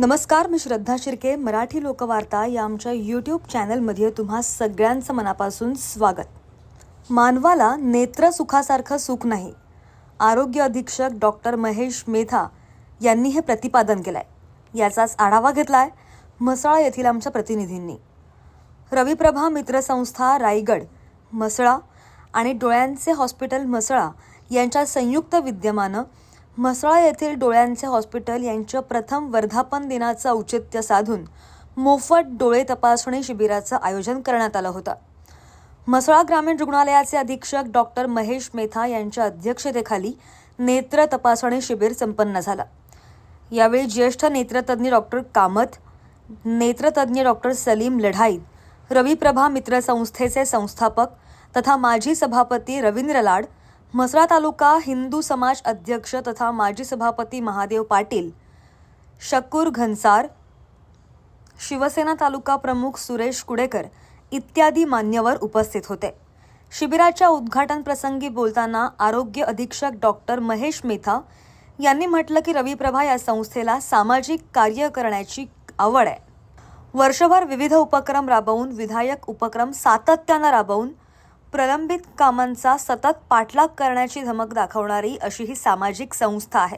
नमस्कार मी श्रद्धा शिर्के मराठी लोकवार्ता या आमच्या यूट्यूब चॅनलमध्ये तुम्हा सगळ्यांचं मनापासून स्वागत. मानवाला नेत्र सुखासारखं सुख नाही आरोग्य अधीक्षक डॉक्टर महेश मेधा यांनी हे प्रतिपादन केलं आहे याचाच आढावा घेतला आहे म्हसळा येथील आमच्या प्रतिनिधींनी. रविप्रभा मित्रसंस्था रायगड म्हसळा आणि डोळ्यांचे हॉस्पिटल म्हसळा यांच्या संयुक्त विद्यमानं म्हसळा येथील डोळ्यांचे हॉस्पिटल यांच्या प्रथम वर्धापन दिनाचं औचित्य साधून मोफत डोळे तपासणी शिबिराचं आयोजन करण्यात आलं होतं. म्हसळा ग्रामीण रुग्णालयाचे अधीक्षक डॉक्टर महेश मेथा यांच्या अध्यक्षतेखाली नेत्र तपासणी शिबिर संपन्न झालं. यावेळी ज्येष्ठ नेत्रतज्ञ डॉक्टर कामत नेत्रतज्ञ डॉक्टर सलीम लढाईत रविप्रभा मित्र संस्थेचे संस्थापक तथा माजी सभापती रवींद्र लाड म्हसळा तालुका हिंदू समाज अध्यक्ष तथा माजी सभापती महादेव पाटील शकूर घनसार शिवसेना तालुका प्रमुख सुरेश कुडेकर इत्यादी मान्यवर उपस्थित होते. शिबिराच्या उद्घाटन प्रसंगी बोलताना आरोग्य अधीक्षक डॉक्टर महेश मेथा यांनी म्हटलं की रविप्रभा या संस्थेला सामाजिक कार्य करण्याची आवड आहे. वर्षभर विविध उपक्रम राबवून विधायक उपक्रम सातत्यानं राबवून प्रलंबित कामांचा सतत पाठलाग करण्याची धमक दाखवणारी अशी ही सामाजिक संस्था आहे.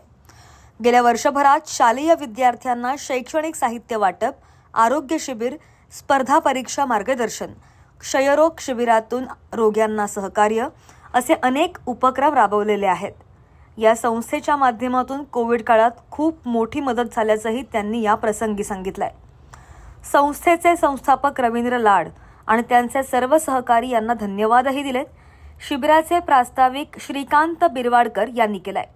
गेल्या वर्षभरात शालेय विद्यार्थ्यांना शैक्षणिक साहित्य वाटप आरोग्य शिबिर स्पर्धा परीक्षा मार्गदर्शन क्षयरोग शिबिरातून रोग्यांना सहकार्य असे अनेक उपक्रम राबवलेले आहेत. या संस्थेच्या माध्यमातून कोविड काळात खूप मोठी मदत झाल्याचंही त्यांनी या प्रसंगी सांगितलंय. संस्थेचे संस्थापक रवींद्र लाड आणि त्यांचे सर्व सहकारी यांना धन्यवादही दिलेत. शिबिराचे प्रास्ताविक श्रीकांत बिरवाडकर यांनी केलाय.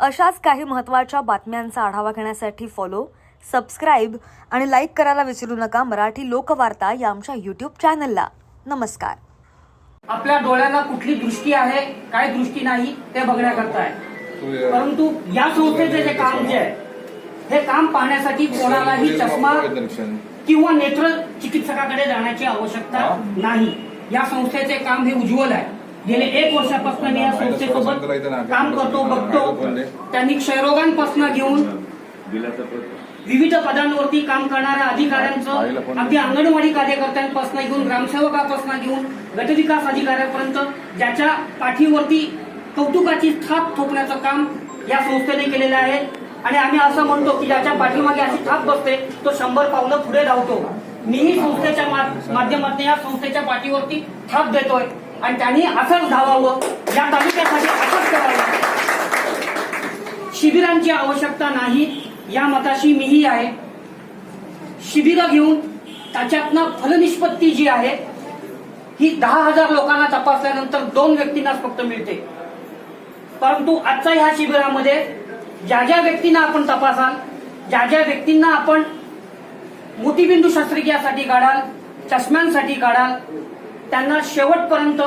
अशाच काही महत्त्वाच्या बातम्यांचा आढावा घेण्यासाठी फॉलो सबस्क्राईब आणि लाईक करायला विसरू नका. मराठी लोकवार्ता या आमच्या युट्यूब चॅनलला नमस्कार. आपल्या डोळ्यांना कुठली दृष्टी आहे काय दृष्टी नाही ते बघण्याकरता आहे परंतु या संस्थेचे जे काम जे आहे हे काम पाहण्यासाठी कोणालाही चष्मा किंवा नेत्र चिकित्सकाकडे जाण्याची आवश्यकता नाही. या संस्थेचे काम हे उज्ज्वल आहे. गेले एक वर्षापासून मी या संस्थेसोबत काम करतो बघतो. त्यांनी क्षयरोगांपासून घेऊन विविध पदांवरती काम करणाऱ्या अधिकाऱ्यांचं अगदी अंगणवाडी कार्यकर्त्यांपासून घेऊन ग्रामसेवकापासून घेऊन गटविकास अधिकाऱ्यापर्यंत ज्याच्या पाठीवरती कौतुकाची थाप थोपण्याचं काम या संस्थेने केलेलं आहे. आणि आम्ही असं म्हणतो की ज्याच्या पाठीमागे अशी थाप बसते तो शंभर पावलं पुढे धावतो. मीही संस्थेच्या मा- माध्यमातून या संस्थेच्या पाठीवरती थाप देतोय आणि त्यांनी असंच धावावं. या तालुक्यासाठी असंच करावं. शिबिरांची आवश्यकता नाही या मताशी मीही आहे. शिबिरं घेऊन त्याच्यातनं फलनिष्पत्ती जी आहे ही दहा हजार लोकांना तपासल्यानंतर दोन व्यक्तींनाच फक्त मिळते. परंतु आजच्या ह्या शिबिरामध्ये ज्या ज्या व्यक्तींना आपण तपासाल ज्या ज्या व्यक्तींना आपण मोतीबिंदू शस्त्रक्रियासाठी काढाल चष्म्यांसाठी काढाल त्यांना शेवटपर्यंत